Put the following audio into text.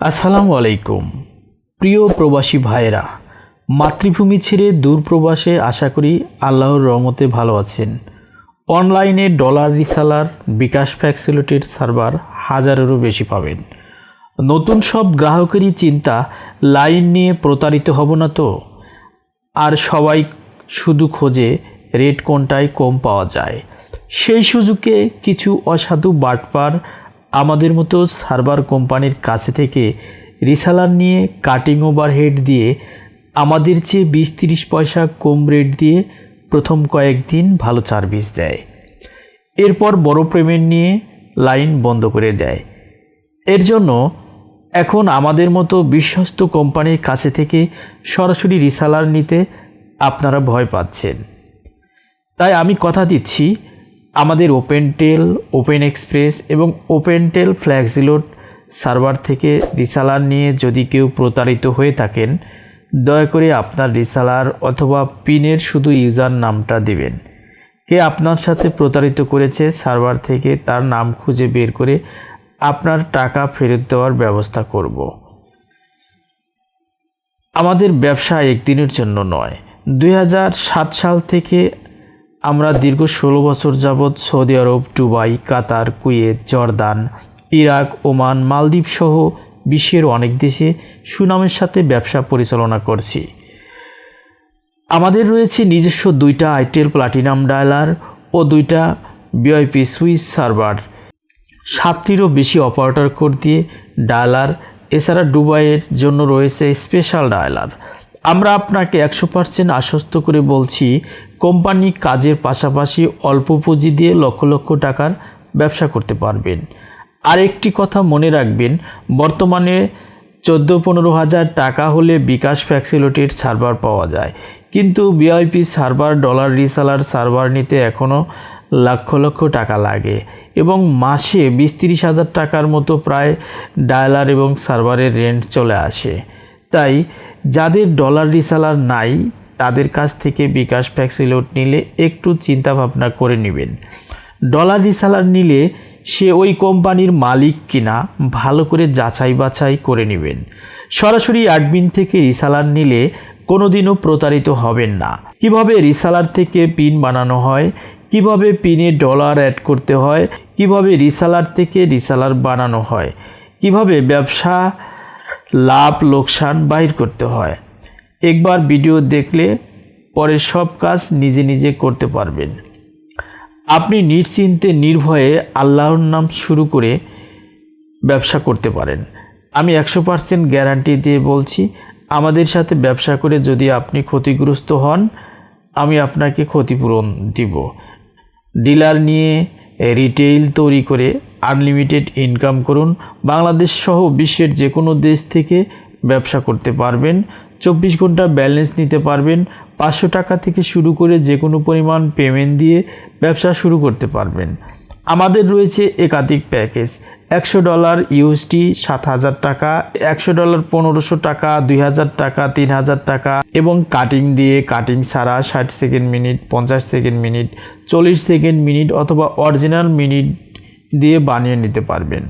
আসসালামু আলাইকুম। প্রিয় প্রবাসী ভাইয়েরা, মাতৃভূমি ছেড়ে দূর প্রবাসে আশা করি আল্লাহর রহমতে ভালো আছেন। অনলাইনে ডলার রিসালার, বিকাশ ফ্যাক্সিলিটির সার্ভার হাজারেরও বেশি পাবেন। নতুন সব গ্রাহকেরই চিন্তা, লাইন নিয়ে প্রতারিত হব না তো? আর সবাই শুধু খোঁজে রেট কোনটায় কম পাওয়া যায়। সেই সুযোগে কিছু অসাধু বাটপার আমাদের মতো সার্ভার কোম্পানির কাছে থেকে রিসালার নিয়ে কাটিং ওভার হেড দিয়ে আমাদের চেয়ে বিশ তিরিশ পয়সা কম রেট দিয়ে প্রথম কয়েকদিন ভালো সার্ভিস দেয়। এরপর বড় পেমেন্ট নিয়ে লাইন বন্ধ করে দেয়। এর জন্য এখন আমাদের মতো বিশ্বস্ত কোম্পানির কাছে থেকে সরাসরি রিসালার নিতে আপনারা ভয় পাচ্ছেন। তাই আমি কথা দিচ্ছি আমাদের ওপেন টেল ওপেন এক্সপ্রেস এবং ওপেন টেল ফ্ল্যাক্সিলোড সার্ভার থেকে রিসালার নিয়ে যদি কেউ প্রতারিত হয়ে থাকেন, দয়া করে আপনার রিসালার অথবা পিনের শুধু ইউজার নামটা দেবেন। কে আপনার সাথে প্রতারিত করেছে সার্ভার থেকে তার নাম খুঁজে বের করে আপনার টাকা ফেরত দেওয়ার ব্যবস্থা করব। আমাদের ব্যবসা একদিনের জন্য নয়, দুই সাল থেকে আমরা দীর্ঘ ষোলো বছর যাবৎ Saudi Arab, Dubai, Qatar, Kuwait, Jordan, Iraq, Oman, মালদ্বীপ সহ বিশ্বের অনেক দেশে সুনামের সাথে ব্যবসা পরিচালনা করছি। আমাদের রয়েছে নিজস্ব দুইটা আইটেল প্লাটিনাম ডায়ালার ও দুইটা বিআইপি সুইস সার্ভার। সাতটিরও বেশি অপারেটর কোড দিয়ে ডায়ালার, এছাড়া দুবাইয়ের জন্য রয়েছে স্পেশাল ডায়ালার। আমরা আপনাকে একশো পার্সেন্ট আশ্বস্ত করে বলছি কোম্পানি কাজের পাশাপাশি অল্প পুঁজি দিয়ে লক্ষ লক্ষ টাকার ব্যবসা করতে পারবেন। আর একটি কথা মনে রাখবেন, বর্তমানে চোদ্দ পনেরো হাজার টাকা হলে বিকাশ ফ্যাক্সিলিটির সার্ভার পাওয়া যায়। কিন্তু VIP server, dollar reseller server নিতে এখনও লক্ষ লক্ষ টাকা লাগে এবং মাসে বিশ তিরিশ হাজার টাকার মতো প্রায় ডায়ালার এবং সার্ভারের রেন্ট চলে আসে। তাই যাদের ডলার রিসালার নাই তাদের কাছ থেকে বিকাশ ফ্যাক্সিলোড নিলে একটু চিন্তা ভাবনা করে নেবেন। ডলার রিসালার নিলে সে ওই কোম্পানির মালিক কিনা ভালো করে যাচাই বাছাই করে নেবেন। সরাসরি অ্যাডমিন থেকে রিসালার নিলে কোনোদিনও প্রতারিত হবেন না। কীভাবে রিসালার থেকে পিন বানানো হয়, কীভাবে পিনে ডলার অ্যাড করতে হয়, কীভাবে রিসালার থেকে রিসালার বানানো হয়, কীভাবে ব্যবসা লাভ লোকসান বাহির করতে হয়। একবার ভিডিও দেখলে পরে সব কাজ নিজে নিজে করতে পারবেন। আপনি নিশ্চিন্তে নির্ভয়ে আল্লাহর নাম শুরু করে ব্যবসা করতে পারেন। আমি একশো পার্সেন্ট গ্যারান্টি দিয়ে বলছি, আমাদের সাথে ব্যবসা করে যদি আপনি ক্ষতিগ্রস্ত হন, আমি আপনাকে ক্ষতিপূরণ দিব। ডিলার নিয়ে রিটেইল তৈরি করে আনলিমিটেড ইনকাম করুন। বাংলাদেশ সহ বিশ্বের যে কোনো দেশ থেকে ব্যবসা করতে পারবেন। চব্বিশ ঘণ্টা ব্যালেন্স নিতে পারবেন, পাঁচশো টাকা থেকে শুরু করে যে কোনো পরিমাণ পেমেন্ট দিয়ে ব্যবসা শুরু করতে পারবেন। আমাদের রয়েছে একাধিক প্যাকেজ একশো ডলার ইউএসটি সাত হাজার টাকা, একশো ডলার পনেরোশো টাকা, দুই হাজার টাকা, তিন হাজার টাকা এবং কাটিং দিয়ে কাটিং ছাড়া ষাট সেকেন্ড মিনিট পঞ্চাশ সেকেন্ড মিনিট চল্লিশ সেকেন্ড মিনিট অথবা অরিজিনাল মিনিট দিয়ে বানিয়ে নিতে পারবেন।